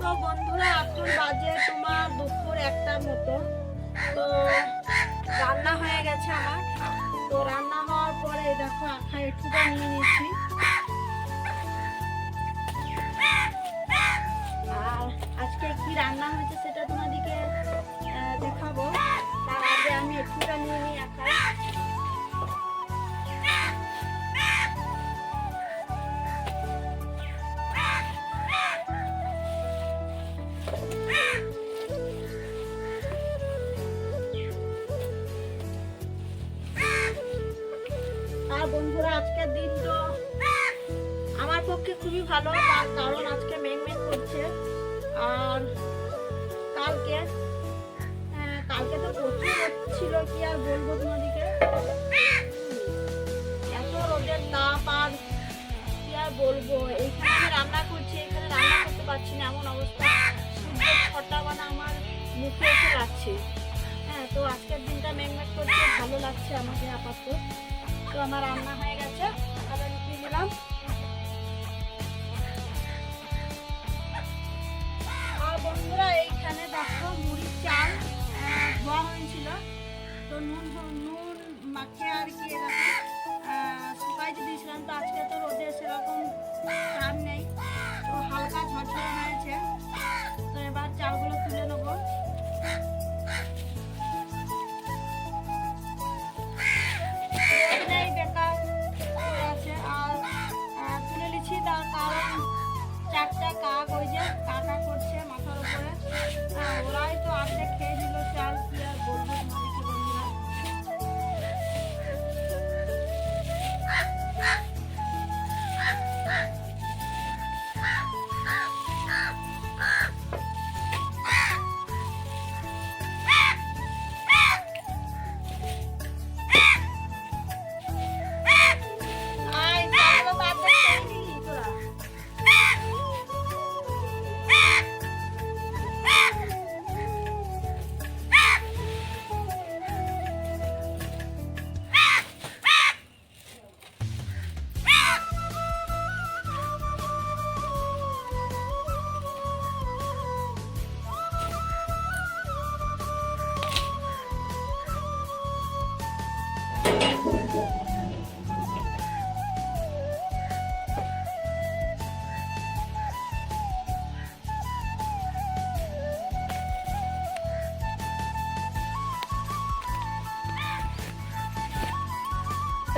তো বন্ধুরা, এখন বাজে তোমার দুপুর একটার মতো। তো রান্না হয়ে গেছে আমার। তো রান্না হওয়ার পরে দেখো আঠায় একটুটা নিয়েছি। আর আজকে কি রান্না হয়েছে সেটা তোমাদেরকে দেখাবো। তার আগে আমি একটুটা নিয়ে নিই আঠায় ভালো তার কারণ আজকে মেঘ মেঘ করছে। আর কালকে হ্যাঁ, কালকে তো প্রচুর ছিল কি আর বলব তোমাদেরকে? এত রোদের তাপ আর কি আর বলব? এইখানে রান্না করছি এখানে রান্না করতে পারছি না এমন অবস্থা। সূর্যের ছটা মানে আমার মুখে এসে লাগছে। হ্যাঁ তো আজকের দিনটা মেঘ মেঘ করছে ভালো লাগছে আমাকে আপাতত। তো আমার রান্না হয়ে গেছে।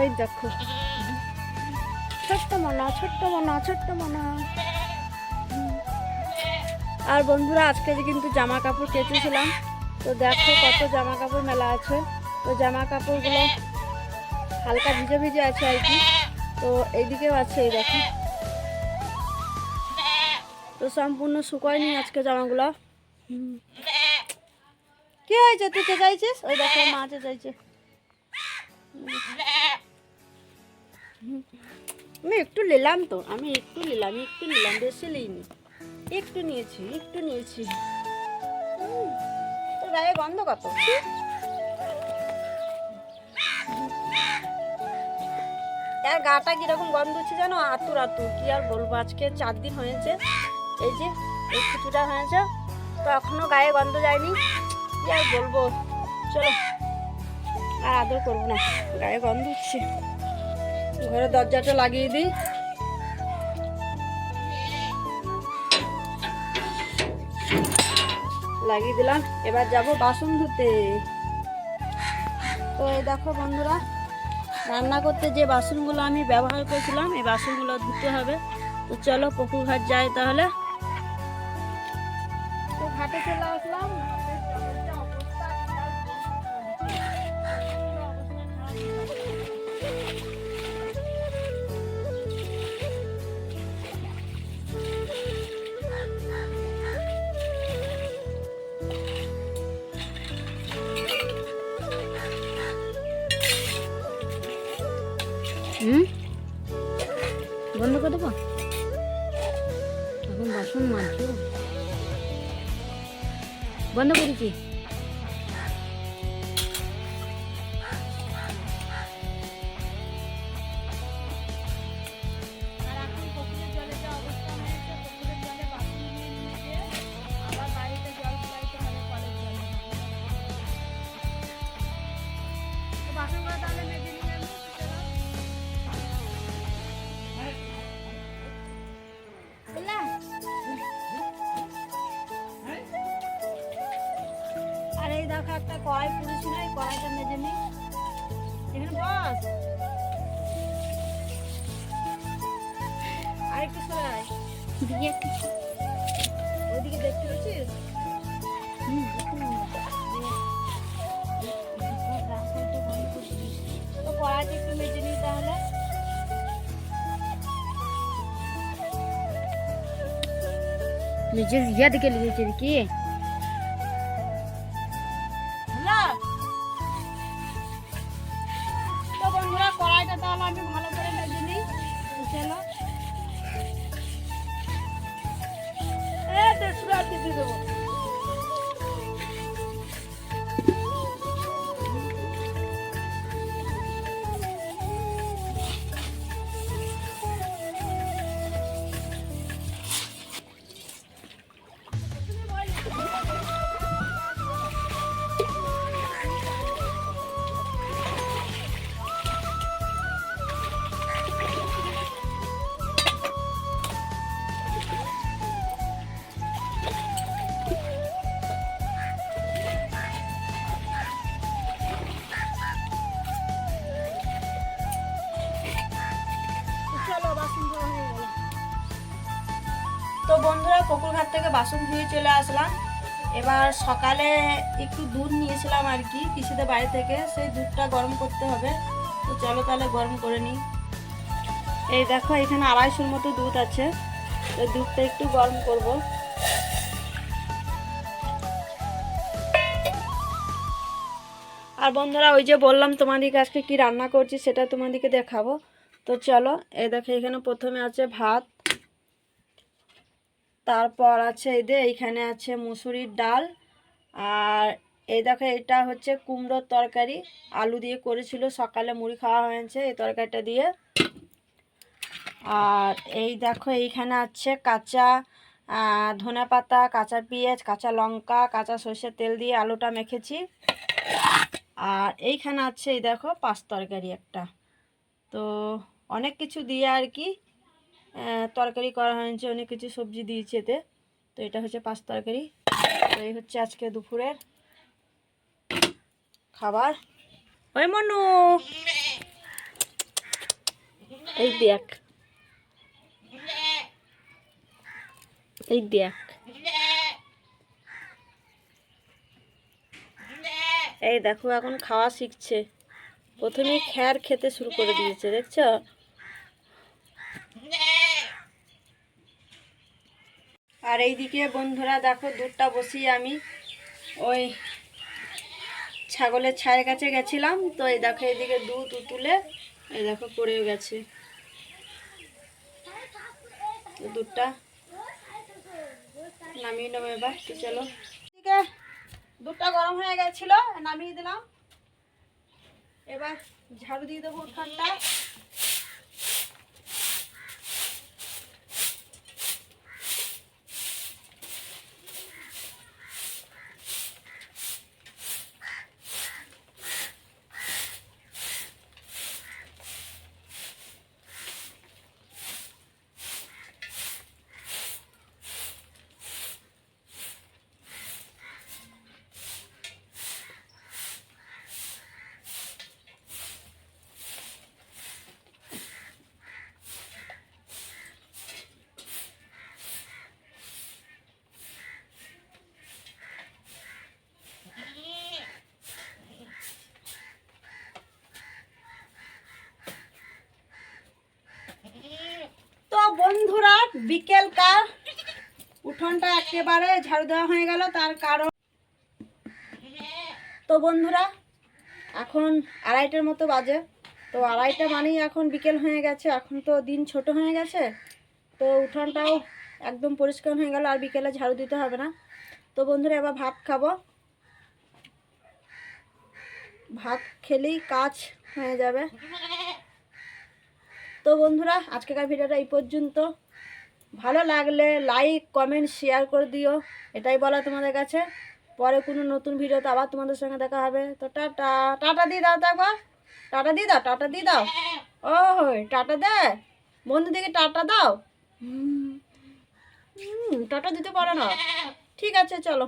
এই দেখো। ছোট্ট মনা ছোট্ট মনা ছোট্ট মনা। আর বন্ধুরা, আজকে যে কিন্তু জামা কাপড় কেচেছিলাম, তো দেখো কত জামা কাপড় মেলা আছে। তো জামা কাপড়গুলো হালকা ভিজে ভিজে আছে আর কি। তো এইদিকেও আছে, এই দেখো। তো সম্পূর্ণ শুকায়নি আজকে জামাগুলো। কি হয়েছে? তুই চেঁচাইছিস ওই দেখো, মা চেঁচাইছে আমি একটু নিলাম তো, আমি একটু নিলাম একটু নিলাম, বেশি নিইনি। একটু নিয়েছি একটু নিয়েছি। তোর গায়ে গন্ধ কত? আর গাটা কীরকম গন্ধ হচ্ছে জানো? আতুর আতুর, কি আর বলব? আজকে চার দিন হয়েছে, এই যে, এই কিছুটা হয়েছে, তো এখনও গায়ে গন্ধ যায়নি। কি আর বলব? চলো, আর আদর করব না, গায়ে গন্ধ উঠছে ঘরে দরজাটা লাগিয়ে দিই। লাগিয়ে দিলাম। এবার যাব বাসন ধুতে। তো এই দেখো বন্ধুরা, রান্না করতে যে বাসনগুলো আমি ব্যবহার করেছিলাম, এই বাসনগুলো ধুতে হবে। তো চলো পুকুর ঘাট যাই তাহলে। তো ঘাটে চলে আসলাম। হুম? বন্ধ করে দেবো? এখন বাসন মাজছো বন্ধ করেছি। দেখো একটা কড়াই পুড়েছিল এই কড়াইটা মেজে নিই। এখানে বস। আরেকটু সরে আয় ওইদিকে দেখতে পাচ্ছিস? তো কড়াইটা একটু মেজে নিই তাহলে। নিজের ইয়া দিকে লিখেছে দেড়শো আর দিয়ে পুকুরঘাট থেকে বাসন ধুয়ে চলে আসলাম। এবার সকালে একটু দুধ নিয়েছিলাম আর কি, পিসিদের বাড়ি থেকে। সেই দুধটা গরম করতে হবে। তো চলো তাহলে গরম করে নিই। এই দেখো, এখানে আড়াইশোর মতো দুধ আছে। তো দুধটা একটু গরম করব। আর বন্ধুরা, ওই যে বললাম তোমাদেরকে আজকে কি রান্না করছি, সেটা তোমাদেরকে দেখাবো। তো চলো, এই দেখো, এখানে প্রথমে আছে ভাত তারপর আছে এই এইখানে আছে মুসুরির ডাল। আর এই দেখো, এটা হচ্ছে কুমড়োর তরকারি। আলু দিয়ে করেছিল, সকালে মুড়ি খাওয়া হয়েছে এই তরকারিটা দিয়ে। আর এই দেখো, এইখানে আছে কাঁচা ধনে পাতা, কাঁচা পেঁয়াজ, কাঁচা লঙ্কা, কাঁচা সর্ষের তেল দিয়ে আলুটা মেখেছি। আর এইখানে আছে, এই দেখো, পাঁচ তরকারি একটা। তো অনেক কিছু দিয়ে আর কি তরকারি করা হয়েছে, অনেক কিছু সবজি দিয়েছে এতে। তো এটা হচ্ছে পাঁচ তরকারি। তো এই হচ্ছে আজকে দুপুরের খাবার। ওই মনু! এই দেখ। এই দেখ। এই দেখো, এখন খাওয়া শিখছে। প্রথমেই খ্যার খেতে শুরু করে দিয়েছে, দেখছ? আর এইদিকে বন্ধুরা দেখো, দুধটা বসিয়ে আমি ওই ছাগলের ছায়ের কাছে গেছিলাম। তো এই দেখো, এইদিকে দুধ উতুলে, এই দেখো পড়েও গেছে। দুধটা নামিয়ে নেব এবার, তো চলো। ঠিক দুধটা গরম হয়ে গেছিল, নামিয়ে দিলাম। এবার ঝাড়ু দিয়ে দেবো উঠানটা তো বন্ধুরা বিকেলকার উঠোনটা একেবারে ঝাড়ু দেওয়া হয়ে গেল, তার কারণ তো বন্ধুরা, এখন আড়াইটার মতো বাজে। তো আড়াইটা মানেই এখন বিকেল হয়ে গেছে, এখন তো দিন ছোট হয়ে গেছে। তো উঠোনটাও একদম পরিষ্কার হয়ে গেল, আর বিকেলে ঝাড়ু দিতে হবে না। তো বন্ধুরা, এবার ভাত খাব। ভাত খেলেই কাজ হয়ে যাবে। তো বন্ধুরা, আজকেকার ভিডিওটা এই পর্যন্ত। ভালো লাগলে লাইক কমেন্ট শেয়ার করে দিও। এটাই বলা তোমাদের কাছে। পরে কোনো নতুন ভিডিওতে আবার তোমাদের সঙ্গে দেখা হবে। তো টাটা। টাটা দিয়ে দাও তো টাটা দিয়ে দাও, টাটা দিয়ে দাও। ও টাটা দে। বন্ধু দিকে টাটা দাও। টাটা দিতে পারো না। ঠিক আছে, চলো।